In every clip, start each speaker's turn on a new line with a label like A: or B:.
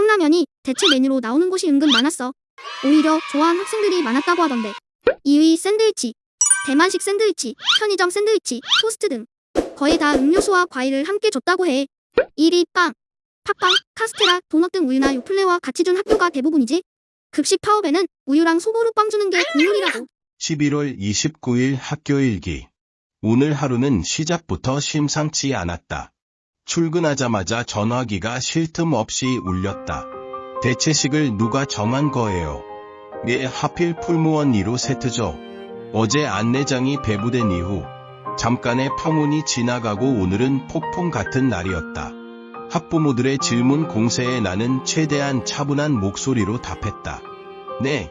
A: 컵라면이 대체 메뉴로 나오는 곳이 은근 많았어. 오히려 좋아하는 학생들이 많았다고 하던데. 2위 샌드위치, 대만식 샌드위치, 편의점 샌드위치, 토스트 등 거의 다 음료수와 과일을 함께 줬다고 해. 1위 빵, 팥빵, 카스테라, 도넛 등 우유나 요플레와 같이 준 학교가 대부분이지. 급식 파업에는 우유랑 소보루 빵 주는 게 국룰이라고.
B: 11월 29일 학교 일기. 오늘 하루는 시작부터 심상치 않았다. 출근하자마자 전화기가 쉴 틈 없이 울렸다. 대체식을 누가 정한 거예요? 예, 하필 풀무원 2로 세트죠. 어제 안내장이 배부된 이후 잠깐의 평온이 지나가고 오늘은 폭풍 같은 날이었다. 학부모들의 질문 공세에 나는 최대한 차분한 목소리로 답했다. 네,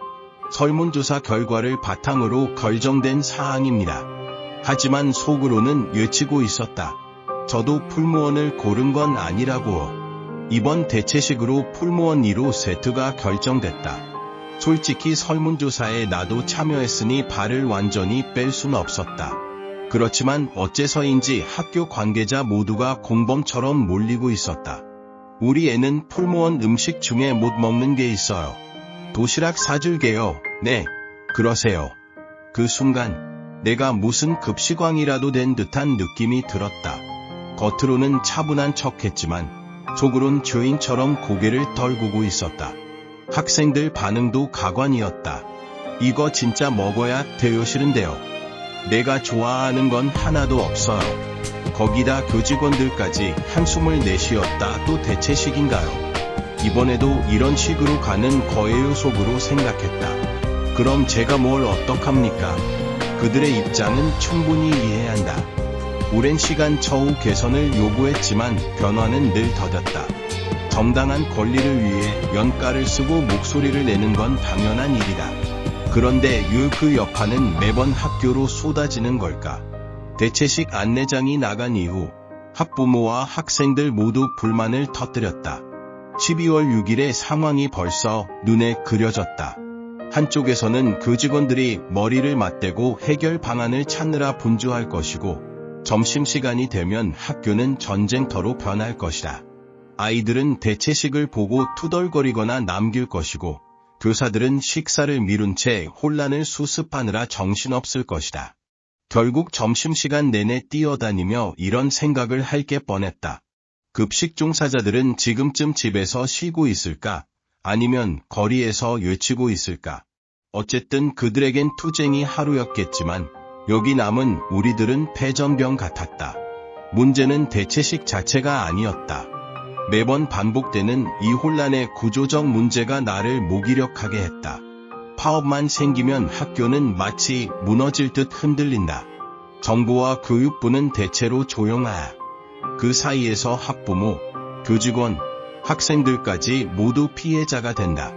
B: 설문조사 결과를 바탕으로 결정된 사항입니다. 하지만 속으로는 외치고 있었다. 저도 풀무원을 고른 건 아니라고. 이번 대체식으로 풀무원 2로 세트가 결정됐다. 솔직히 설문조사에 나도 참여했으니 발을 완전히 뺄 순 없었다. 그렇지만 어째서인지 학교 관계자 모두가 공범처럼 몰리고 있었다. 우리 애는 풀무원 음식 중에 못 먹는 게 있어요. 도시락 사줄게요. 네, 그러세요. 그 순간 내가 무슨 급식왕이라도 된 듯한 느낌이 들었다. 겉으로는 차분한 척했지만 속으론 죄인처럼 고개를 덜구고 있었다. 학생들 반응도 가관이었다. 이거 진짜 먹어야 돼요 싫은데요. 내가 좋아하는 건 하나도 없어요. 거기다 교직원들까지 한숨을 내쉬었다 또 대체식인가요? 이번에도 이런 식으로 가는 거예요 속으로 생각했다. 그럼 제가 뭘 어떡합니까? 그들의 입장은 충분히 이해한다. 오랜 시간 처우 개선을 요구했지만 변화는 늘 더뎠다. 정당한 권리를 위해 연가를 쓰고 목소리를 내는 건 당연한 일이다. 그런데 유그 여파는 매번 학교로 쏟아지는 걸까? 대체식 안내장이 나간 이후 학부모와 학생들 모두 불만을 터뜨렸다. 12월 6일의 상황이 벌써 눈에 그려졌다. 한쪽에서는 그 직원들이 머리를 맞대고 해결 방안을 찾느라 분주할 것이고 점심시간이 되면 학교는 전쟁터로 변할 것이다. 아이들은 대체식을 보고 투덜거리거나 남길 것이고 교사들은 식사를 미룬 채 혼란을 수습하느라 정신없을 것이다. 결국 점심시간 내내 뛰어다니며 이런 생각을 할 게 뻔했다. 급식 종사자들은 지금쯤 집에서 쉬고 있을까? 아니면 거리에서 외치고 있을까? 어쨌든 그들에겐 투쟁이 하루였겠지만 여기 남은 우리들은 패전병 같았다. 문제는 대체식 자체가 아니었다. 매번 반복되는 이 혼란의 구조적 문제가 나를 무기력하게 했다. 파업만 생기면 학교는 마치 무너질 듯 흔들린다. 정부와 교육부는 대체로 조용하야. 그 사이에서 학부모, 교직원, 학생들까지 모두 피해자가 된다.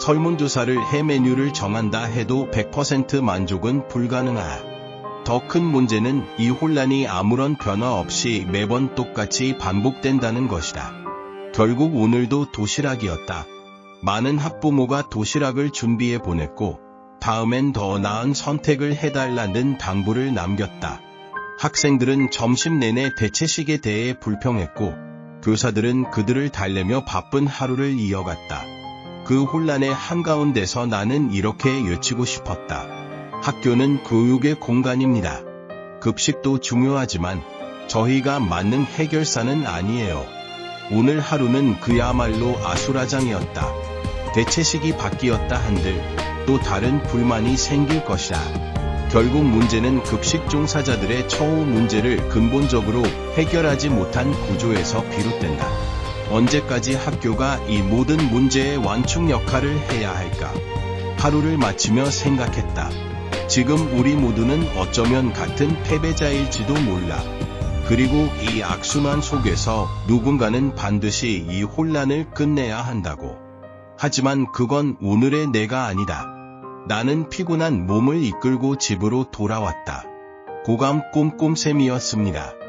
B: 설문조사를 해 메뉴를 정한다 해도 100% 만족은 불가능하다. 더 큰 문제는 이 혼란이 아무런 변화 없이 매번 똑같이 반복된다는 것이다. 결국 오늘도 도시락이었다. 많은 학부모가 도시락을 준비해 보냈고 다음엔 더 나은 선택을 해달라는 당부를 남겼다. 학생들은 점심 내내 대체식에 대해 불평했고 교사들은 그들을 달래며 바쁜 하루를 이어갔다. 그 혼란의 한가운데서 나는 이렇게 외치고 싶었다. 학교는 교육의 공간입니다. 급식도 중요하지만 저희가 맞는 해결사는 아니에요. 오늘 하루는 그야말로 아수라장이었다. 대체식이 바뀌었다 한들 또 다른 불만이 생길 것이다. 결국 문제는 급식 종사자들의 처우 문제를 근본적으로 해결하지 못한 구조에서 비롯된다. 언제까지 학교가 이 모든 문제의 완충 역할을 해야 할까? 하루를 마치며 생각했다. 지금 우리 모두는 어쩌면 같은 패배자일지도 몰라. 그리고 이 악순환 속에서 누군가는 반드시 이 혼란을 끝내야 한다고. 하지만 그건 오늘의 내가 아니다. 나는 피곤한 몸을 이끌고 집으로 돌아왔다. 고감 꼼꼼샘이었습니다.